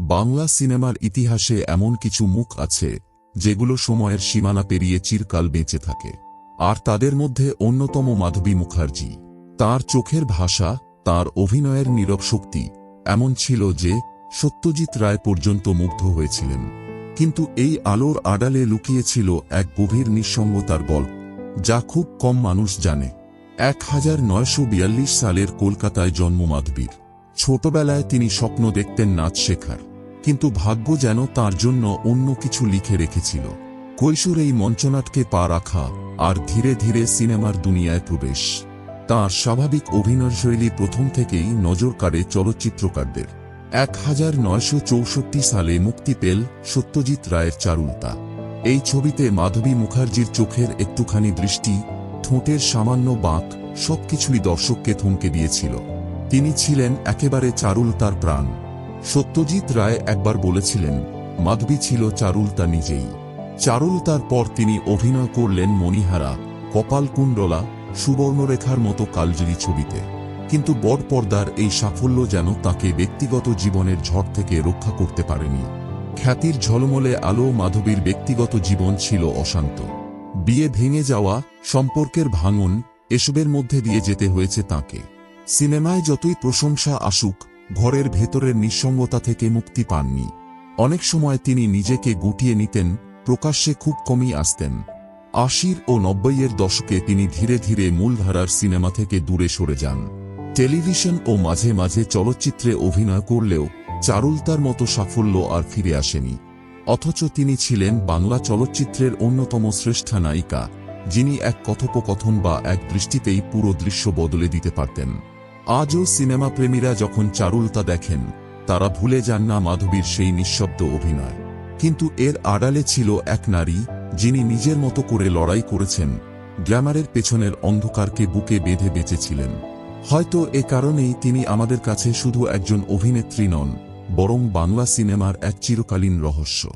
বাংলা সিনেমার ইতিহাসে এমন কিছু মুখ আছে, যেগুলো সময়ের সীমানা পেরিয়ে চিরকাল বেঁচে থাকে। আর তাদের মধ্যে অন্যতম মাধবী মুখার্জি। তার চোখের ভাষা, তার অভিনয়ের নীরব শক্তি, এমন ছিল যে, সত্যজিৎ রায় পর্যন্ত মুগ্ধ হয়েছিলেন। কিন্তু এই আলোর আড়ালে লুকিয়েছিল এক গভীর নিঃসঙ্গতার গল্প, যা খুব কম মানুষ জানে। এক হাজার নয়শো বিয়াল্লিশ সালের কলকাতায় জন্ম মাধবীর। ছোটবেলায় তিনি স্বপ্ন দেখতেন নাচ শেখার। কিন্তু ভাগ্য যেন তার জন্য অন্য কিছু লিখে রেখেছিল। কৈশোর এই মঞ্চনাটকে পা রাখা আর ধীরে ধীরে সিনেমার দুনিয়ায় প্রবেশ। তার স্বাভাবিক অভিনয়শৈলী প্রথম থেকেই নজর কাড়ে চলচ্চিত্রকারদের। এক হাজার নয়শো চৌষট্টি সালে মুক্তি পেল সত্যজিৎ রায়ের চারুলতা। এই ছবিতে মাধবী মুখার্জির চোখের একটুখানি দৃষ্টি, ঠোঁটের সামান্য বাঁক, সবকিছুই দর্শককে থমকে দিয়েছিল। তিনি ছিলেন একেবারে চারুলতার প্রাণ। সত্যজিৎ রায় একবার বলেছিলেন, মাধবী ছিল চারুলতা নিজেই। চারুলতার পর তিনি অভিনয় করলেন মণিহারা, কপালকুণ্ডলা, সুবর্ণরেখার মতো কালজয়ী ছবিতে। কিন্তু বড় পর্দার এই সাফল্য যেন তাকে ব্যক্তিগত জীবনের ঝড় থেকে রক্ষা করতে পারেনি। খ্যাতির ঝলমলে আলো মাধবীর ব্যক্তিগত জীবন ছিল অশান্ত। বিয়ে ভেঙে যাওয়া, সম্পর্কের ভাঙন, এসবের মধ্যে দিয়ে যেতে হয়েছে তাকে। সিনেমায় যতই প্রশংসা আসুক ঘরের ভেতরের নিঃসঙ্গতা থেকে মুক্তি পাননি। অনেক সময় তিনি নিজেকে গুটিয়ে নিতেন, প্রকাশ্যে খুব কমই আসতেন। আশির ও নব্বইয়ের দশকে তিনি ধীরে ধীরে মূলধারার সিনেমা থেকে দূরে সরে যান। টেলিভিশন ও মাঝে মাঝে চলচ্চিত্রে অভিনয় করলেও চারুলতার মতো সাফল্য আর ফিরে আসেনি। অথচ তিনি ছিলেন বাংলা চলচ্চিত্রের অন্যতম শ্রেষ্ঠা নায়িকা, যিনি এক কথোপকথন বা এক দৃষ্টিতেই পুরো দৃশ্য বদলে দিতে পারতেন। আজও সিনেমা প্রেমীরা যখন চারুলতা দেখেন, তারা ভুলে যান না মাধবীর সেই নিঃশব্দ অভিনয়। কিন্তু এর আড়ালে ছিল এক নারী, যিনি নিজের মতো করে লড়াই করেছেন, গ্ল্যামারের পেছনের অন্ধকারকে বুকে বেঁধে বেঁচেছিলেন। হয়তো এ কারণেই তিনি আমাদের কাছে শুধু একজন অভিনেত্রী নন, বরং বাংলা সিনেমার এক চিরকালীন রহস্য।